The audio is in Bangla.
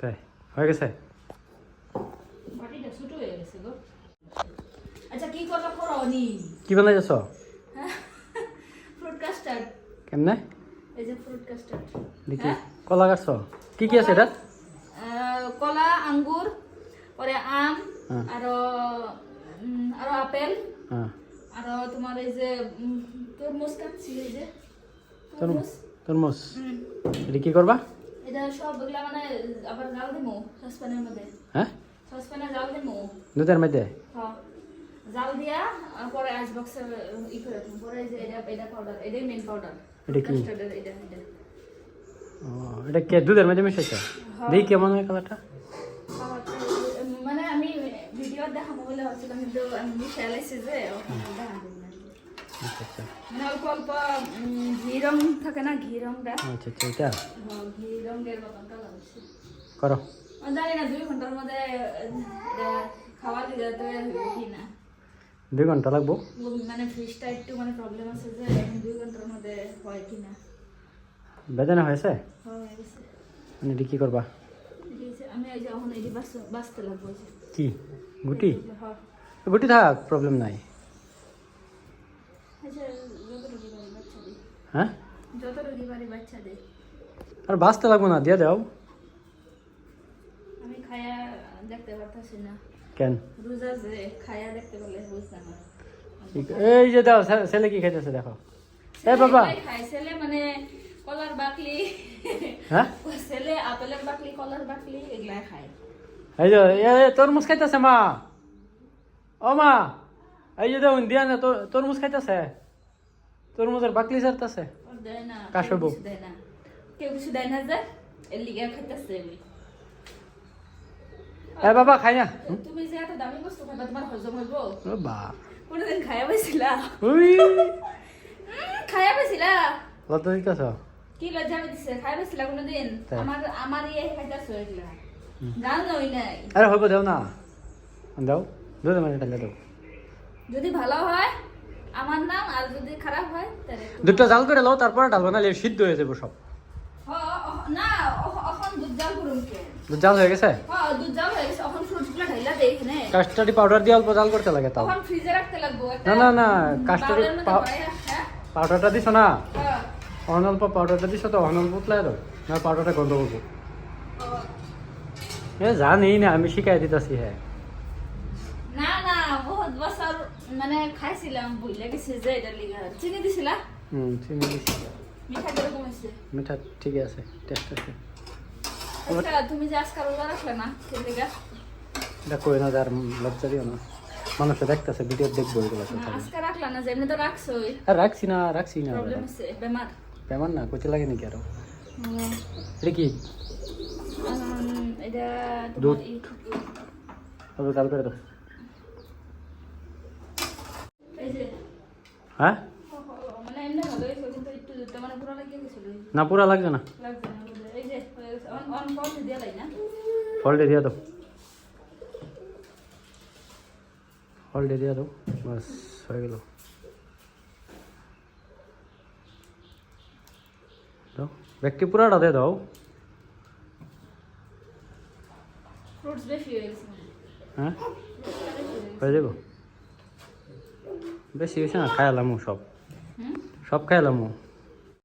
তাই হয়ে গেছে? গেছে আচ্ছা কি ফ্রুট কাস্টার্ড কেমনে? দেখি কলা কাটছ কি কি আছে এটা কলা আঙ্গুর পরে আম। আর আর আপেল আর তোমার এই যে তরমুজ কাটছি এই যে। তরমুজ তরমুজ। এটা কি করবা এটা সবগুলা মানে আবার জাল দিমু সসপ্যানের মধ্যে। হ্যাঁ? সসপ্যানে জাল দিমু। দুধের মধ্যে? হ্যাঁ। জাল দিয়া পরে আইস বক্সে ই করে পরে যে এটা এটা পাউডার এটাই মেন পাউডার এটা কি? কাস্টার্ডের এটা এটা। ও এটা কে দুধের মধ্যে মিশাইছে? দেখি কেমন হয় কালারটা মানে আমি ভিডিও দেখা মোবাইলে হচ্ছিলাম কিন্তু আমি মিশাই যে ওখানে দেখা দিই না। আচ্ছা আচ্ছা। মানে অল্প অল্প ঘি রং থাকে না ঘি রংটা। আচ্ছা আচ্ছা এটা? হ্যাঁ, ঘি না দুই ঘণ্টা লাগবো। মানে ফ্রিজটা একটু মানে প্রবলেম আছে যে এখন দুই ঘণ্টার মধ্যে হয় কি না? হয়েছে? হয়ে মানে এটা কি করবা। কি? গুটি? হ্যাঁ। গুটি থাক প্রবলেম নাই। আচ্ছা, হ্যাঁ? আর বাঁচতে লাগবো না দিয়ে দাও আমি খায়া দেখতে পারতেছি না কেন? এই যে দাও ছেলে কি খাইতেছে দেখো। এ বাবা। ছেলে মানে কলার বাকলি। হ্যাঁ? ছেলে আপেলের বাকলি কলার বাকলি এগুলা খায়। এই যে এ তরমুজ খাইতেছে মা। ও মা এই যে দেখুন দিয়া না তোর- তরমুজ খাইতেছে। তরমুজের বাকলি সারতেছে না কেউ কিছু দেয় না। যে এর লিগে খাইতেছে এ বাবা খাই না। তুমি যে এত দামি বস্তু খাবা তোমার হজম হইব? ও বা। কোনোদিন খায়া পাইছিলা? উই। খায়া পাইছিলা? লত দিতেছ কি লজ্জা দিছে খাই পাইছিলা কোনোদিন। আমার আমার ইয়ে খাইতেছো এগুলা জান নই নাই। আরে হইব দাও না। দাও। দুধ মানে ঢালে দাও। যদি ভালো হয় আমার নাম আর যদি খারাপ হয় তাহলে দুধটা জাল করে লাও তারপরে ঢালবো না সিদ্ধ হয়ে যাব সব। না এখন দুধ জাল করুন দুধ জাল হয়ে গেছে? হ দুধ জাল হয়ে গেছে এখন ফ্রুটসগুলো ঢাইলা দেই এখানে। কাস্টার্ডি পাউডার দিয়ে অল্প জাল করতে লাগে তাও। তখন ফ্রিজে রাখতে লাগবো না, না, না, কাস্টার্ডি হ্যাঁ। পাউডারটা দিছো না? হ্যাঁ। অহন অল্প পাউডারটা দিছো তো অহন অল্প উতলাই দাও না পাউডারটা গন্ধ করব। এ জানি না আমি শিখাই দিতেছি হ্যাঁ না না বহুত বছর মানে খাইছিলাম বুঝলে গেছে যে এটা লিগা। চিনি দিছিলা? হুম চিনি দিছি মিঠা ঠিক আছে টেস্ট আছে। আচ্ছা তুমি যে আজকাল রাখলে না এটা কই না আর লজ্জা দিও না। মানুষে দেখতেছে ভিডিও দেখব এগুলো আজকে রাখলা না যে এমনি তো রাখছোই। আর রাখছি না রাখছি না প্রবলেম আছে বেমার। বেমার না কচি লাগে নাকি আরও? এটা কি? এটা দুধ। তবে জাল করে দাও। হ্যাঁ হ, হ, মানে এমনি ভালো হয়েছে কিন্তু একটু দুধটা মানে পুরো লাগিয়ে গেছিল না পুরা লাগবে না। হলডে দিয়ে দাও। হলডে দিয়ে দাও। বাস হয়ে গেল। দাও। ব্যক্তি পুরাটা দিয়ে দাও। হয়ে হ্যাঁ। যাব? বেশি হয়েছে না? খাইলামও সব। সব খাইলামও